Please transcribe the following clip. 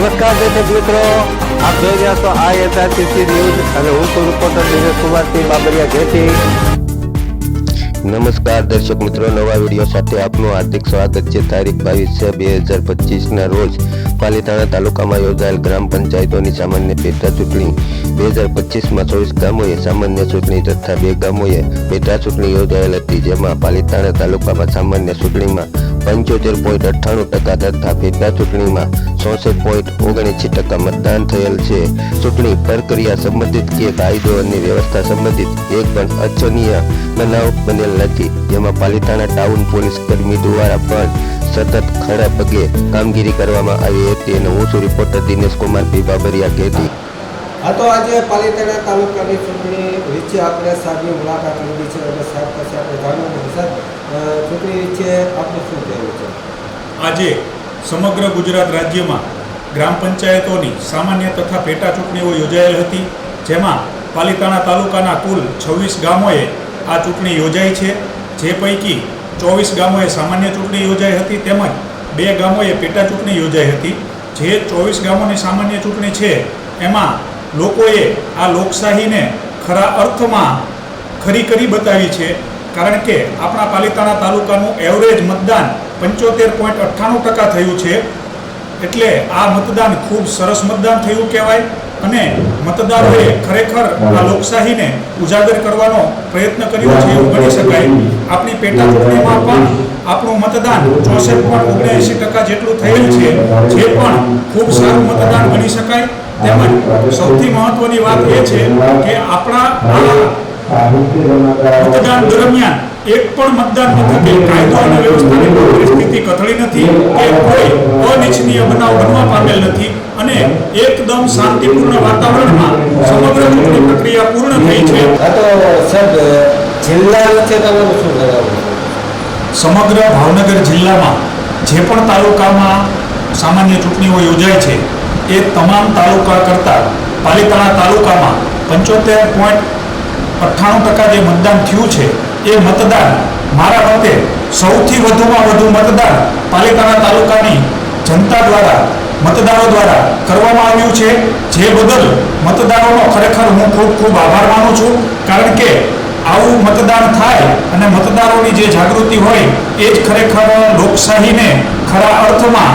નમસ્કાર દર્શક મિત્રો, આપ જોઈ રહ્યા છો આ એસઆરટીસી ન્યૂઝ અને હું છું રિપોર્ટર દિનેશ કુમારસિંહ બાબરિયા જેથી નમસ્કાર દર્શક મિત્રો, નવા વીડિયો સાથે આપનું હાર્દિક સ્વાગત છે. તારીખ બાવીસ છે બે હજાર પચીસના રોજ પાલીતાણા તાલુકામાં યોજાયેલ ગ્રામ પંચાયતોની સામાન્ય પેટા ચૂંટણી. બે હજાર પચીસમાં ચોવીસ ગામોએ સામાન્ય ચૂંટણી તથા બે ગામોએ પેટા ચૂંટણી યોજાયેલ હતી, જેમાં પાલીતાણા તાલુકામાં સામાન્ય ચૂંટણીમાં પંચોતેર પોઈન્ટ અઠ્ઠાણું ટકા તથા પેટા ચૂંટણીમાં ચોસઠ પોઈન્ટ ઓગણએંસી ટકા મતદાન થયેલ છે. ચૂંટણી પ્રક્રિયા સંબંધિત કે કાયદો અને વ્યવસ્થા સંબંધિત એક પણ અચ્છનીય બનાવ બનેલ નથી. જેમાં પાલિતાણા ટાઉન પોલીસ કર્મી દ્વારા પણ સતત ખડા પગે કામગીરી કરવામાં આવી હતી અને હું છું રિપોર્ટર દિનેશ કુમાર પી બાબરિયા કેટી હા તો આજે પાલિતાણા તાલુકાની ચૂંટણી વિશે આપણે સાહેબની મુલાકાત લીધી છે અને સાહેબ પાસે આપણે છે સાહેબ ચૂંટણી વિશે આપણું શું કહેવું છે? આજે સમગ્ર ગુજરાત રાજ્યમાં ગ્રામ પંચાયતોની સામાન્ય તથા પેટા ચૂંટણીઓ યોજાયેલ હતી, જેમાં પાલિતાણા તાલુકાના કુલ છવ્વીસ ગામોએ આ ચૂંટણી યોજાઈ છે. જે પૈકી ચોવીસ ગામોએ સામાન્ય ચૂંટણી યોજાઈ હતી, તેમજ બે ગામોએ પેટા ચૂંટણી યોજાઈ હતી. જે ચોવીસ ગામોની સામાન્ય ચૂંટણી છે, એમાં લોકોએ આ લોકશાહીને ખરા અર્થમાં ખરી કરી બતાવી છે, કારણ કે આપણા પાલિતાણા તાલુકાનું એવરેજ મતદાન પંચોતેર પોઈન્ટ અઠ્ઠાણું ટકા થયું છે. એટલે આ મતદાન ખૂબ સરસ મતદાન થયું કહેવાય અને મતદારોએ ખરેખર આ લોકશાહીને ઉજાગર કરવાનો પ્રયત્ન કર્યો છે એવું ગણી શકાય. આપણી પેટા ચૂંટણીમાં પણ આપણું મતદાન ચોસઠ પોઈન્ટ ઓગણએંશી ટકા જેટલું થયેલ છે, જે પણ ખૂબ સારું મતદાન ગણી શકાય. તેમજ સૌથી મહત્વની વાત એ છે કે આપણા મતદાન દરમિયાન એક પણ મતદાન મથકે કાયદો અને વ્યવસ્થાની પરિસ્થિતિ કથળી નથી કે કોઈ અનિચ્છનીય બનાવ બનવા પામેલ નથી અને એકદમ શાંતિપૂર્ણ વાતાવરણમાં સમગ્ર ચૂંટણી પ્રક્રિયા પૂર્ણ થઈ છે. તો સાહેબ જિલ્લા તમારું શું સમગ્ર ભાવનગર જિલ્લામાં જે પણ તાલુકામાં સામાન્ય ચૂંટણીઓ યોજાય છે એ તમામ તાલુકા કરતાં પાલિતાણા તાલુકામાં પંચોતેર પોઈન્ટ અઠ્ઠાણું ટકા જે મતદાન થયું છે, એ મતદાન મારા મતે સૌથી વધુમાં વધુ મતદાન પાલિતાણા તાલુકાની જનતા દ્વારા, મતદારો દ્વારા કરવામાં આવ્યું છે. જે બદલ મતદારોનો ખરેખર હું ખૂબ ખૂબ આભાર માનું છું. કારણ કે આવું મતદાન થાય અને મતદારોની જે જાગૃતિ હોય, એ જ ખરેખર લોકશાહીને ખરા અર્થમાં